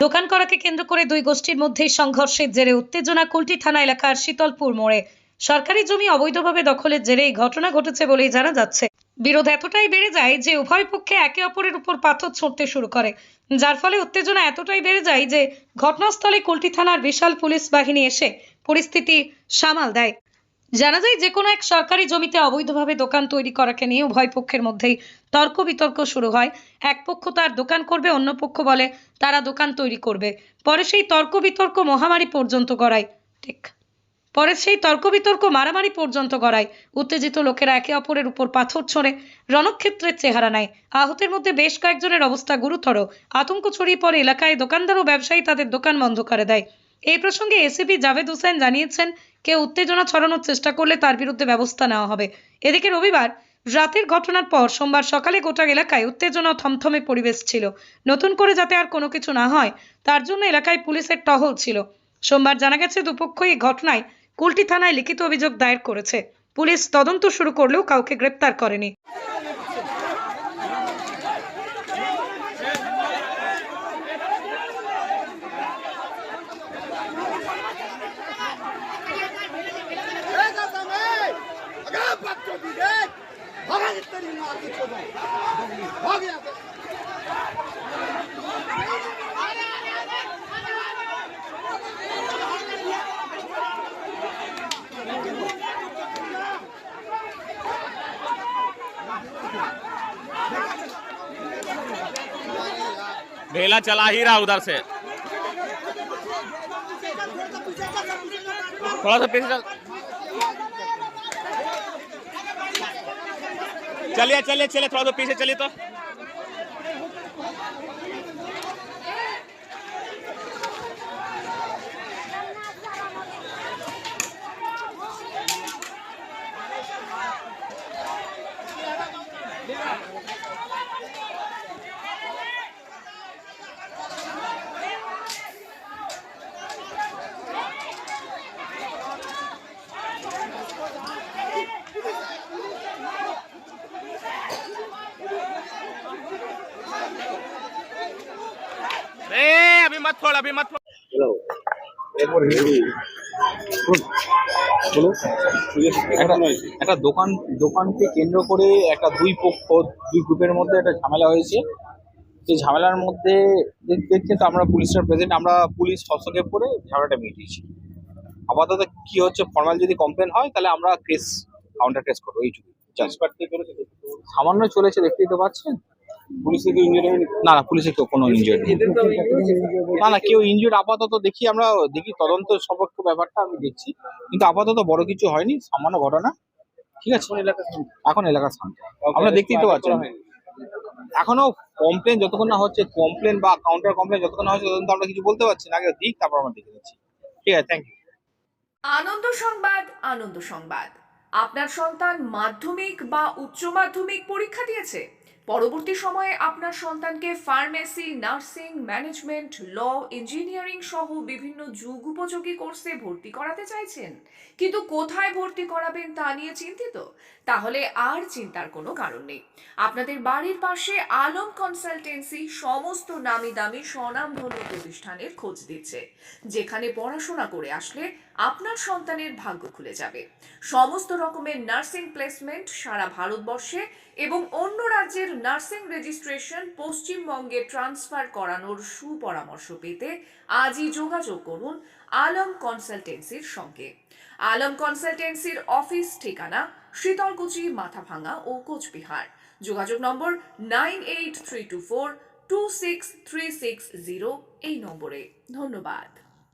দোকান করাকে কেন্দ্র করে দুই গোষ্ঠীর মধ্যে সংঘর্ষের জেরে উত্তেজনা কুলটি থানা এলাকার শীতলপুর মোড়ে। সরকারি জমি অবৈধভাবে দখলের জেরে এই ঘটনা ঘটেছে বলেই জানা যাচ্ছে। বিরোধ এতটাই বেড়ে যায় যে উভয় পক্ষে একে অপরের উপর পাথর ছুঁড়তে শুরু করে। যার ফলে উত্তেজনা এতটাই বেড়ে যায় যে ঘটনাস্থলে কুলটি থানার বিশাল পুলিশ বাহিনী এসে পরিস্থিতি সামাল দেয়। জানা যায় যে কোনো এক সরকারি জমিতে অবৈধভাবে দোকান তৈরি করাকে নিয়ে উভয় পক্ষের মধ্যেই তর্ক বিতর্ক শুরু হয়। এক পক্ষ তার দোকান করবে, অন্য পক্ষ বলে তারা দোকান তৈরি করবে। পরে সেই তর্ক বিতর্ক মহামারী পর্যন্ত গড়ায়। ঠিক। পরে সেই তর্ক বিতর্ক মারামারি পর্যন্ত গড়ায়। উত্তেজিত লোকেরা একে অপরের উপর পাথর ছোঁড়ে রণক্ষেত্রের চেহারা নেয়। আহতের মধ্যে বেশ কয়েকজনের অবস্থা গুরুতর। আতঙ্ক ছড়িয়ে পড়ে এলাকায় দোকানদার ও ব্যবসায়ী তাদের দোকান বন্ধ করে দেয়। এই প্রসঙ্গে এসিপি জাভেদ হোসেন জানিয়েছেন কেউ উত্তেজনা ছড়ানোর চেষ্টা করলে তার বিরুদ্ধে ব্যবস্থা নেওয়া হবে। এদিকে রবিবার রাতের ঘটনার পর সোমবার সকালে গোটা এলাকায় উত্তেজনা থমথমে পরিবেশ ছিল। নতুন করে যাতে আর কোনো কিছু না হয়, তার জন্য এলাকায় পুলিশের টহল ছিল। সোমবার জানা গেছে, দুপক্ষই এই ঘটনায় কুলটি থানায় লিখিত অভিযোগ দায়ের করেছে। পুলিশ তদন্ত শুরু করলেও কাউকে গ্রেপ্তার করেনি। चौथी चला ही रहा उधर से। थोड़ा सा पीछे चलिए चलिए चलिए थोड़ा तो पीछे चलिए तो। ए अभी मत छोड़ अभी मत छोड़ একটা একটা দোকান দোকানকে কেন্দ্র করে একটা দুই পক্ষ দুই গ্রুপের মধ্যে একটা ঝামেলা হয়েছে সেই ঝামেলার মধ্যে দেখ- দেখতে তো আমরা পুলিশের প্রেজেন্ট আমরা পুলিশ হস্তক্ষেপ করে ঝামেলাটা মিটিয়েছি আপাতত কি হচ্ছে ফর্মাল যদি কমপ্লেন হয় তাহলে আমরা কেস কাউন্টার কেস করবো এইটুকু Just সামান্য চলেছে দেখতেই তো পাচ্ছেন না না পুলিশে কেউ কোনো ইনজিয়ার্ড নেই। না না কেউ ইনজিয়ার্ড আপাতত দেখি আমরা দেখি তদন্ত সপক্ষ ব্যাপারটা আমি দেখছি। কিন্তু আপাতত বড় কিছু হয়নি সামান্য ঘটনা। ঠিক আছে? এখন এলাকা শান্ত। আমরা দেখতেই তো পাচ্ছেন। এখনও কমপ্লেন যতক্ষণ না হচ্ছে কমপ্লেন বা কাউন্টার কমপ্লেন যতক্ষণ না হচ্ছে ততক্ষণ আমরা কিছু বলতে পারছি না। আগে দিক তারপর আমরা দেখে নিচ্ছি। ঠিক আছে থ্যাংক ইউ আনন্দ সংবাদ আনন্দ সংবাদ। আপনার সন্তান মাধ্যমিক বা উচ্চ মাধ্যমিক পরীক্ষা দিয়েছে? পরবর্তী সময়ে আপনার সন্তানকে pharmacy, nursing, management, law, engineering সহ বিভিন্ন যুগ উপযোগী কোর্সে ভর্তি করাতে চাইছেন। কিন্তু কোথায় ভর্তি করাবেন তা নিয়ে চিন্তিত? তাহলে আর চিন্তার কোনো কারণ নেই। আপনাদের বাড়ির পাশে আলম কনসালটেন্সি সমস্ত নামি দামি স্বনামধন্য প্রতিষ্ঠানের খোঁজ দিচ্ছে, যেখানে পড়াশোনা করে আসলে আপনার সন্তানের ভাগ্য খুলে যাবে। সমস্ত রকমের নার্সিং প্লেসমেন্ট সারা ভারতবর্ষে এবং অন্য রাজ্যের নার্সিং রেজিস্ট্রেশন পশ্চিমবঙ্গে ট্রান্সফার করানোর সুপরামর্শ পেতে আজই যোগাযোগ করুন আলম কনসালটেন্সির সঙ্গে। আলম কনসালটেন্সির অফিস ঠিকানা শীতলকুচি মাথাভাঙা ও কোচবিহার। যোগাযোগ নম্বর nine eight three two four two six three six zero এই নম্বরে। ধন্যবাদ।